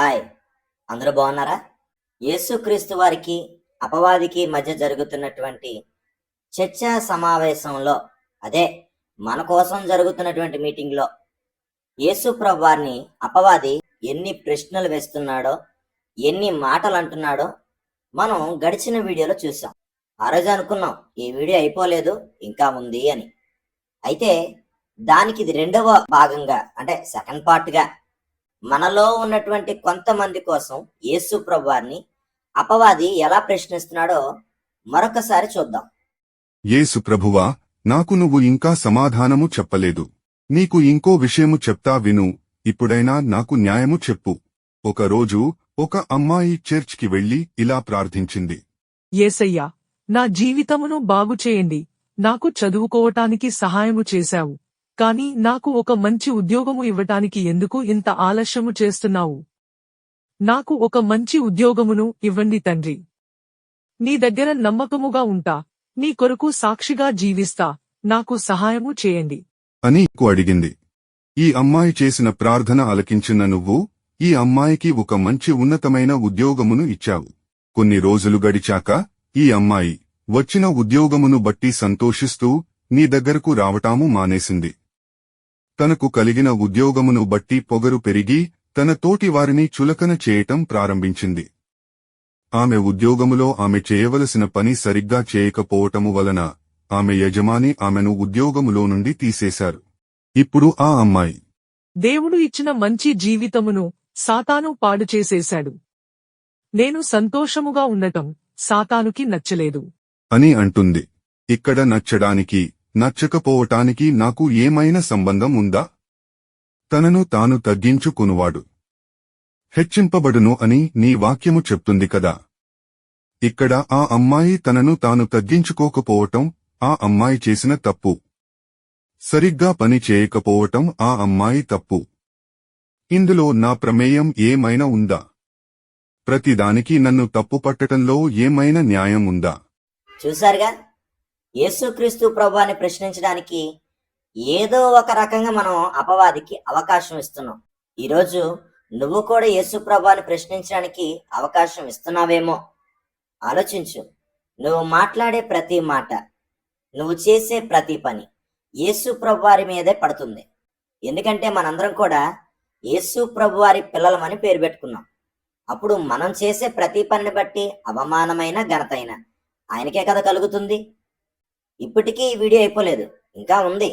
Hi. అందరూ బాగున్నారా? యేసుక్రీస్తు వారికి అపవాదికి మధ్య జరుగుతున్నటువంటి చర్చా సమావేశంలో అదే మన కోసం జరుగుతున్నటువంటి మీటింగ్లో యేసు వారిని అపవాది ఎన్ని ప్రశ్నలు వేస్తున్నాడో ఎన్ని మాటలు అంటున్నాడో మనం గడిచిన వీడియోలో చూసాం ఆ రోజు అనుకున్నాం ఈ వీడియో అయిపోలేదు ఇంకా ఉంది అని. అయితే దానికి ఇది రెండవ భాగంగా అంటే సెకండ్ పార్ట్గా మనలో ఉన్నటువంటి కొంతమంది కోసం యేసు ప్రభు వారిని అపవాది ఎలా ప్రశ్నిస్తున్నాడో మరొకసారి చూద్దాం. యేసు ప్రభువా నాకు నువ్వు ఇంకా సమాధానము చెప్పలేదు. నీకు ఇంకో విషయము చెప్తా విను ఇప్పుడైనా నాకు న్యాయము చెప్పు. ఒకరోజు ఒక అమ్మాయి చర్చ్కి వెళ్ళి ఇలా ప్రార్థించింది. ఏసయ్యా నా జీవితమును బాగుచేయండి నాకు చదువుకోవటానికి సహాయము చేశావు. కాని నాకు ఒక మంచి ఉద్యోగము ఇవ్వటానికి ఎందుకు ఇంత ఆలస్యము చేస్తున్నావు? నాకు ఒక మంచి ఉద్యోగమును ఇవ్వండి తండ్రి. నీ దగ్గర నమ్మకముగా ఉంటా. నీ కొరకు సాక్షిగా జీవిస్తా. నాకు సహాయము చేయండి. అని అడిగింది. ఈ అమ్మాయి చేసిన ప్రార్థన ఆలకించిన నువ్వు ఈ అమ్మాయికి ఒక మంచి ఉన్నతమైన ఉద్యోగమును ఇచ్చావు. కొన్ని రోజులు గడిచాక ఈ అమ్మాయి వచ్చిన ఉద్యోగమును బట్టి సంతోషిస్తూ నీ దగ్గరకు రావటాము మానేసింది. తనకు కలిగిన ఉద్యోగమును బట్టి పొగరు పెరిగి తన తోటివారిని చులకన చేయటం ప్రారంభించింది. ఆమె ఉద్యోగములో ఆమె చేయవలసిన పని సరిగ్గా చేయకపోవటము వలన ఆమె యజమాని ఆమెను ఉద్యోగములో నుండి తీసేశారు. ఇప్పుడు ఆ అమ్మాయి. దేవుడు ఇచ్చిన మంచి జీవితమును సాతాను పాడు చేసేశాడు. నేను సంతోషముగా ఉండటం సాతానుకి నచ్చలేదు. అని అంటుంది. ఇక్కడ నచ్చడానికి నచ్చకపోవటానికి నాకు ఏమైనా సంబంధం ఉందా? తనను తాను తగ్గించుకునువాడు. హెచ్చింపబడును అని నీ వాక్యము చెప్తుంది కదా. ఇక్కడ ఆ అమ్మాయి తనను తాను తగ్గించుకోకపోవటం ఆ అమ్మాయి చేసిన తప్పు. సరిగ్గా పని చేయకపోవటం ఆ అమ్మాయి తప్పు. ఇందులో నా ప్రమేయం ఏమైనా ఉందా? ప్రతిదానికి నన్ను తప్పు పట్టటంలో ఏమైనా న్యాయం ఉందా? చూశారుగా? యేసుక్రీస్తు ప్రభువాన్ని ప్రశ్నించడానికి ఏదో ఒక రకంగా మనం అపవాదికి అవకాశం ఇస్తున్నాం. ఈరోజు నువ్వు కూడా యేసు ప్రభువాన్ని ప్రశ్నించడానికి అవకాశం ఇస్తున్నావేమో? ఆలోచించు. నువ్వు మాట్లాడే ప్రతి మాట నువ్వు చేసే ప్రతి పని యేసు ప్రభువారి మీదే పడుతుంది. ఎందుకంటే మనందరం కూడా యేసు ప్రభువారి పిల్లలమని పేరు పెట్టుకున్నాం. అప్పుడు మనం చేసే ప్రతి పనిని బట్టి అవమానమైన ఘనతైన ఆయనకే కదా కలుగుతుంది. ఇప్పటికీ ఈ వీడియో అయిపోలేదు. ఇంకా ఉంది.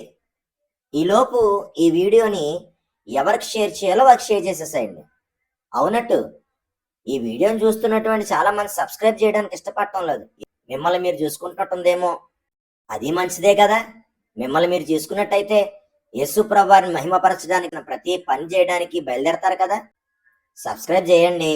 ఈలోపు ఈ వీడియోని ఎవరికి షేర్ చేయాలో వారికి షేర్ చేసేసేయండి. అవునట్టు ఈ వీడియోని చూస్తున్నటువంటి చాలా మంది సబ్స్క్రైబ్ చేయడానికి ఇష్టపడటం లేదు. మిమ్మల్ని మీరు చూసుకుంటున్నట్టుందేమో అది మంచిదే కదా. మిమ్మల్ని మీరు చూసుకున్నట్టయితే యేసు ప్రభాని మహిమపరచడానికి ప్రతి పని చేయడానికి బయలుదేరతారు కదా. సబ్స్క్రైబ్ చేయండి.